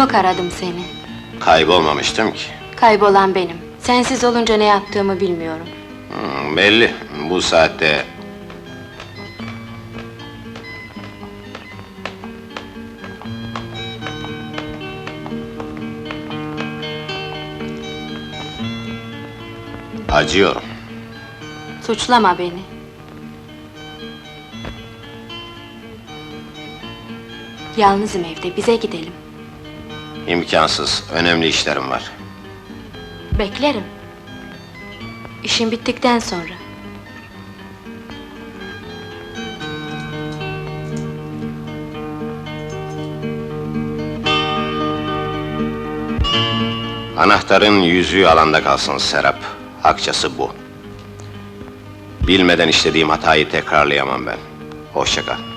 Çok aradım seni. Kaybolmamıştım ki. Kaybolan benim. Sensiz olunca ne yaptığımı bilmiyorum. Hmm, belli, bu saatte... Acıyorum. Suçlama beni. Yalnızım evde, bize gidelim. İmkansız, önemli işlerim var. Beklerim. İşin bittikten sonra. Anahtarın yüzüğü alanda kalsın Serap. Akçası bu. Bilmeden işlediğim hatayı tekrarlayamam ben. Hoşça kal.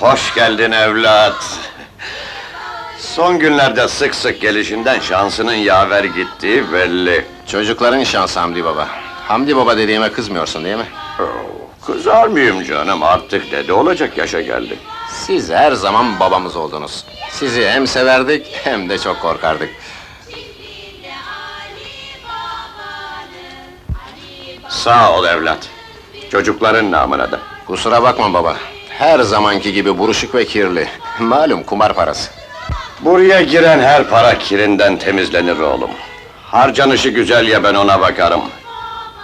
Hoş geldin evlat. Son günlerde sık sık gelişinden şansının yaver gittiği belli. Çocukların şansı Hamdi Baba. Hamdi Baba dediğime kızmıyorsun değil mi? Oo, Kızar mıyım canım artık dede olacak yaşa geldik. Siz her zaman babamız oldunuz. Sizi hem severdik hem de çok korkardık. Sağ ol evlat. Çocukların namına da. Kusura bakma baba. Her zamanki gibi buruşuk ve kirli. Malum kumar parası. Buraya giren her para kirinden temizlenir oğlum. Harcanışı güzel ya ben ona bakarım.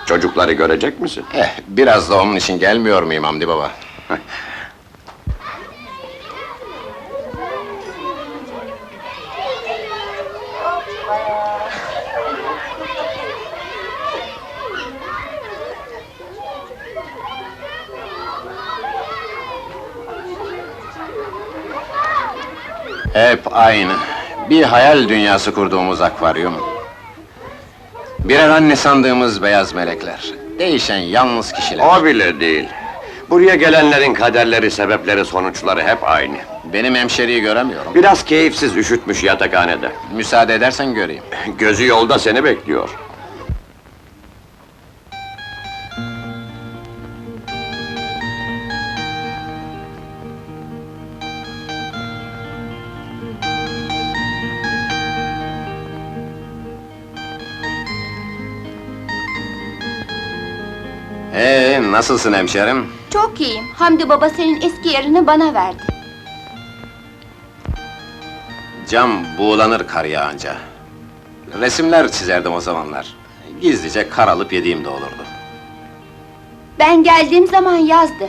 Çocukları görecek misin? Eh, biraz da onun için gelmiyor muyum Hamdi Baba? Hep aynı. Bir hayal dünyası kurduğumuz akvaryum. Birer anne sandığımız beyaz melekler. Değişen yalnız kişiler. O bile değil. Buraya gelenlerin kaderleri, sebepleri, sonuçları hep aynı. Benim hemşeriyi göremiyorum. Biraz keyifsiz üşütmüş yatakhanede. Müsaade edersen göreyim. Gözü yolda seni bekliyor. Nasılsın hemşerim? Çok iyiyim. Hamdi baba senin eski yerini bana verdi. Cam buğulanır kar yağınca. Resimler çizerdim o zamanlar. Gizlice kar alıp yediğim de olurdu. Ben geldiğim zaman yazdı.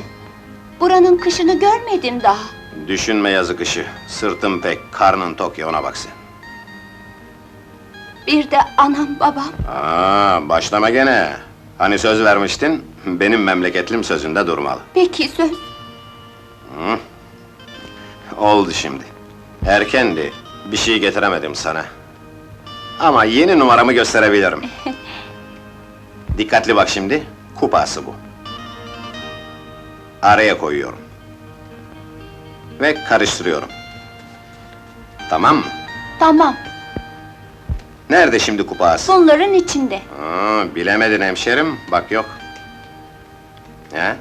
Buranın kışını görmedim daha. Düşünme yazık işi. Sırtım pek, karnın tok ya ona bak sen. Bir de anam babam. Aa, başlama gene. Hani söz vermiştin, benim memleketlim sözünde durmalı. Peki söz. Oldu şimdi. Erkendi, bir şey getiremedim sana. Ama yeni numaramı gösterebilirim. Dikkatli bak şimdi, kupası bu. Araya koyuyorum. Ve karıştırıyorum. Tamam mı? Tamam. Nerede şimdi kupası? Bunların içinde. Aa, bilemedin hemşerim, bak yok. He?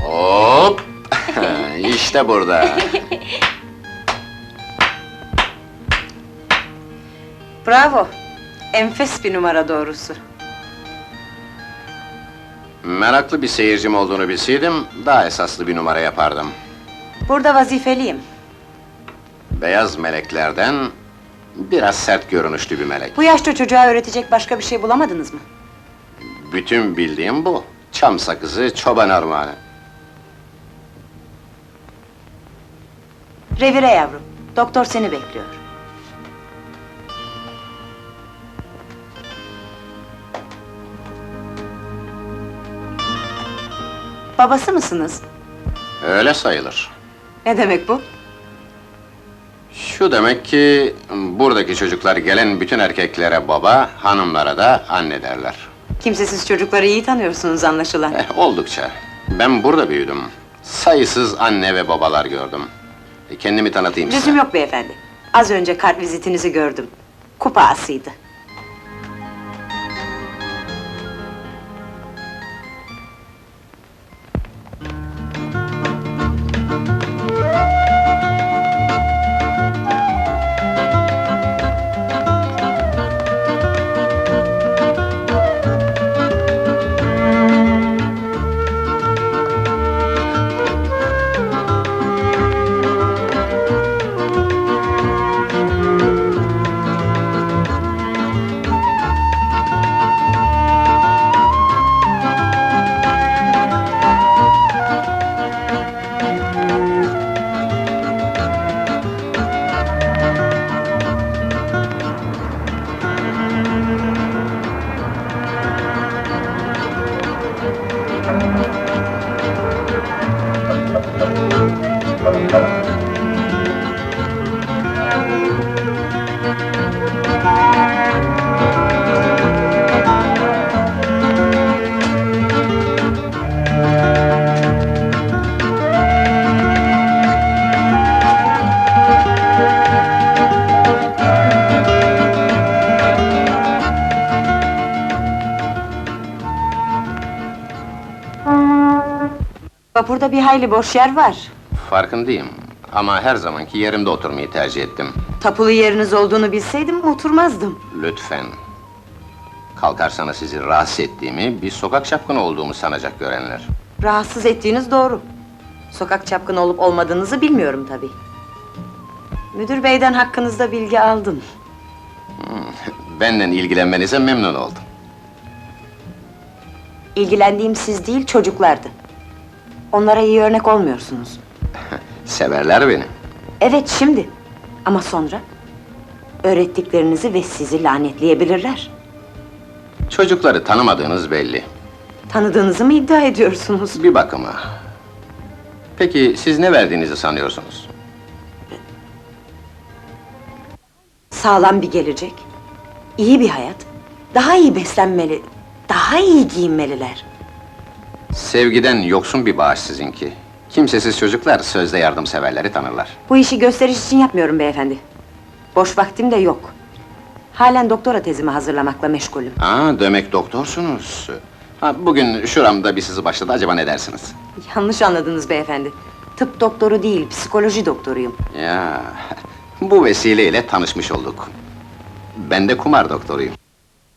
Hop! işte burada. Bravo! Enfes bir numara doğrusu. Meraklı bir seyircim olduğunu bilseydim, daha esaslı bir numara yapardım. Burada vazifeliyim. Beyaz meleklerden biraz sert görünüşlü bir melek. Bu yaşta çocuğa öğretecek başka bir şey bulamadınız mı? Bütün bildiğim bu. Çam sakızı, çoban armağanı. Revire yavrum, doktor seni bekliyor. Babası mısınız? Öyle sayılır. Ne demek bu? Şu demek ki, buradaki çocuklar gelen bütün erkeklere baba, hanımlara da anne derler. Kimsesiz çocukları iyi tanıyorsunuz anlaşılan. Eh, oldukça. Ben burada büyüdüm. Sayısız anne ve babalar gördüm. E, Kendimi tanıtayım size. Lüzum yok beyefendi. Az önce kart vizitinizi gördüm. Kupa asıydı. Vapurda bir hayli boş yer var. Farkındayım. Ama her zamanki yerimde oturmayı tercih ettim. Tapulu yeriniz olduğunu bilseydim oturmazdım. Lütfen. Kalkarsanız sizi rahatsız ettiğimi, bir sokak çapkını olduğumu sanacak görenler. Rahatsız ettiğiniz doğru. Sokak çapkını olup olmadığınızı bilmiyorum tabii. Müdür beyden hakkınızda bilgi aldım. Benden ilgilenmenize memnun oldum. İlgilendiğim siz değil çocuklardı. Onlara iyi örnek olmuyorsunuz. Severler beni. Evet şimdi. Ama sonra? Öğrettiklerinizi ve sizi lanetleyebilirler. Çocukları tanımadığınız belli. Tanıdığınızı mı iddia ediyorsunuz? Bir bakıma. Peki siz ne verdiğinizi sanıyorsunuz? Sağlam bir gelecek, iyi bir hayat, daha iyi beslenmeli, daha iyi giyinmeliler. Sevgiden yoksun bir bağış sizinki. Kimsesiz çocuklar sözde yardımseverleri tanırlar. Bu işi gösteriş için yapmıyorum beyefendi. Boş vaktim de yok. Halen doktora tezimi hazırlamakla meşgulüm. Aa, demek doktorsunuz. Ha, bugün şuramda bir sızı başladı, acaba ne dersiniz? Yanlış anladınız beyefendi. Tıp doktoru değil, psikoloji doktoruyum. Ya, bu vesileyle tanışmış olduk. Ben de kumar doktoruyum.